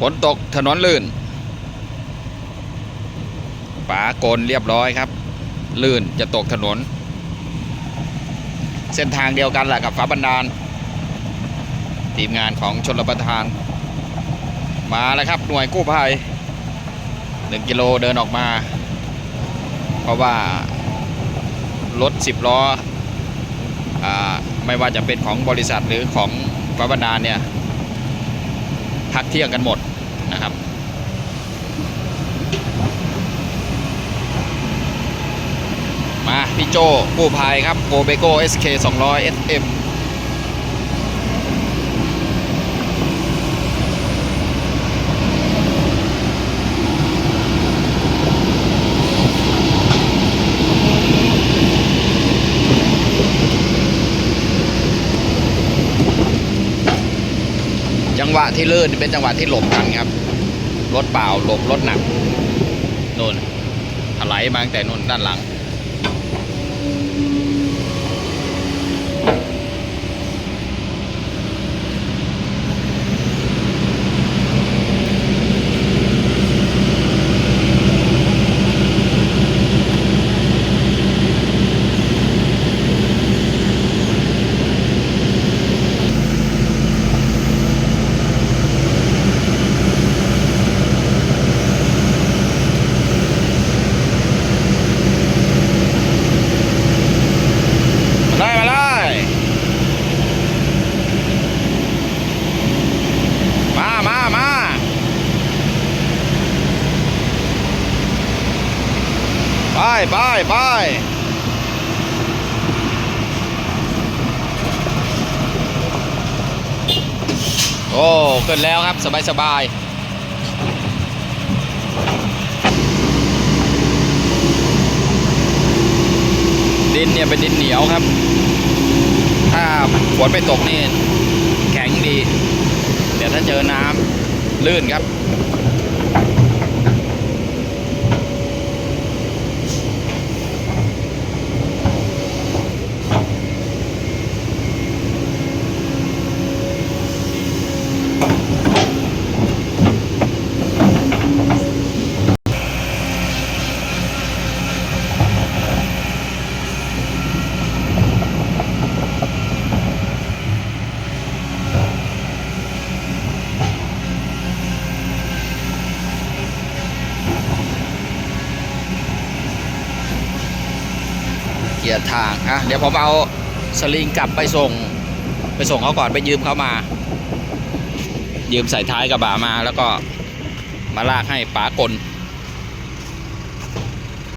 ฝนตกถนนลื่นฝาโกลเรียบร้อยครับ ลื่นจะตกถนน เส้นทางเดียวกันแหละกับฝาบันดาล ทีมงานของชนรประทาน มาแล้วครับหน่วยกู้ภัยหนึ่งกิโลเดินออกมา เพราะว่ารถสิบล้ออไม่ว่าจะเป็นของบริษัทหรือของฝาบันดาลเนี่ย พักเที่ยงกันหมดนะครับ มาพี่โจกู้ภัยครับโกเบโก้ SK 200 SM จังหวะที่ลื่นเป็นจังหวะที่หลบกันครับ รถเปล่าหลบรถหนักนู่นถลายมาตั้งแต่นู่นด้านหลัง มาเลยมาเลยมามามา ไปไปไปโอ้ขึ้นแล้วครับสบายสบายดินเนี่ยเป็นดินเหนียวครับ ถ้าฝนไม่ตกนี่แข็งดี เดี๋ยวถ้าเจอน้ำลื่นครับ เกียร์ทางอะเดี๋ยวผมเอาสลิงกลับไปส่ง ไปส่งเขาก่อนไปยืมเขามา ยืมใส่ท้ายกระบะมาแล้วก็มาลากให้ป๋ากล